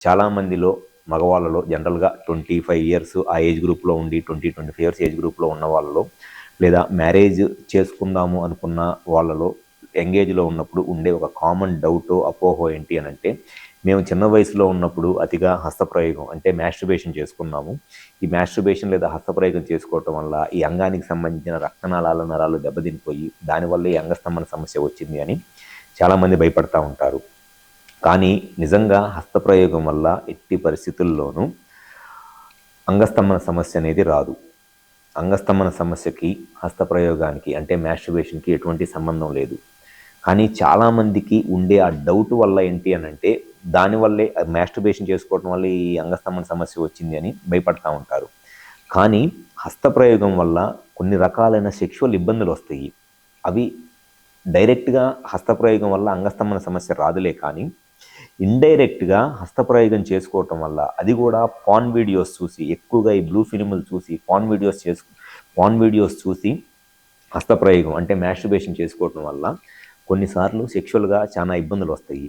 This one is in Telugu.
చాలామందిలో మగవాళ్ళలో జనరల్గా ట్వంటీ ఫైవ్ ఇయర్స్ ఆ ఏజ్ గ్రూప్లో ఉండి twenty twenty five years age గ్రూప్లో ఉన్న వాళ్ళలో లేదా మ్యారేజ్ చేసుకుందాము అనుకున్న వాళ్ళలో ఎంగేజ్లో ఉన్నప్పుడు ఉండే ఒక కామన్ డౌట్ అపోహో ఏంటి అని అంటే మేము చిన్న వయసులో ఉన్నప్పుడు అతిగా హస్తప్రయోగం అంటే మ్యాస్ట్రుబేషన్ చేసుకున్నాము. ఈ మ్యాస్ట్రుబేషన్ లేదా హస్తప్రయోగం చేసుకోవటం వల్ల ఈ అంగానికి సంబంధించిన రక్తనాళాల నరాలు దెబ్బతినిపోయి దానివల్ల ఈ అంగస్తంభన సమస్య వచ్చింది అని చాలామంది భయపడతా ఉంటారు. కానీ నిజంగా హస్తప్రయోగం వల్ల ఎట్టి పరిస్థితుల్లోనూ అంగస్తంభన సమస్య అనేది రాదు. అంగస్తంభన సమస్యకి హస్తప్రయోగానికి అంటే మ్యాస్ట్రుబేషన్కి ఎటువంటి సంబంధం లేదు. కానీ చాలామందికి ఉండే ఆ డౌట్ వల్ల ఏంటి అని అంటే దానివల్లే మ్యాస్ట్రుబేషన్ చేసుకోవడం వల్ల ఈ అంగస్తంభన సమస్య వచ్చింది అని భయపడతా ఉంటారు. కానీ హస్తప్రయోగం వల్ల కొన్ని రకాలైన సెక్షువల్ ఇబ్బందులు వస్తాయి. అవి డైరెక్ట్గా హస్తప్రయోగం వల్ల అంగస్తంభన సమస్య రాదులే కానీ ఇండైరెక్ట్గా హస్తప్రయోగం చేసుకోవటం వల్ల అది కూడా పాన్ వీడియోస్ చూసి ఎక్కువగా ఈ బ్లూ ఫిలిములు చూసి పాన్ వీడియోస్ చేసు పాన్ వీడియోస్ చూసి హస్తప్రయోగం అంటే మ్యాస్ట్రుబేషన్ చేసుకోవటం వల్ల కొన్నిసార్లు సెక్షువల్గా చాలా ఇబ్బందులు వస్తాయి.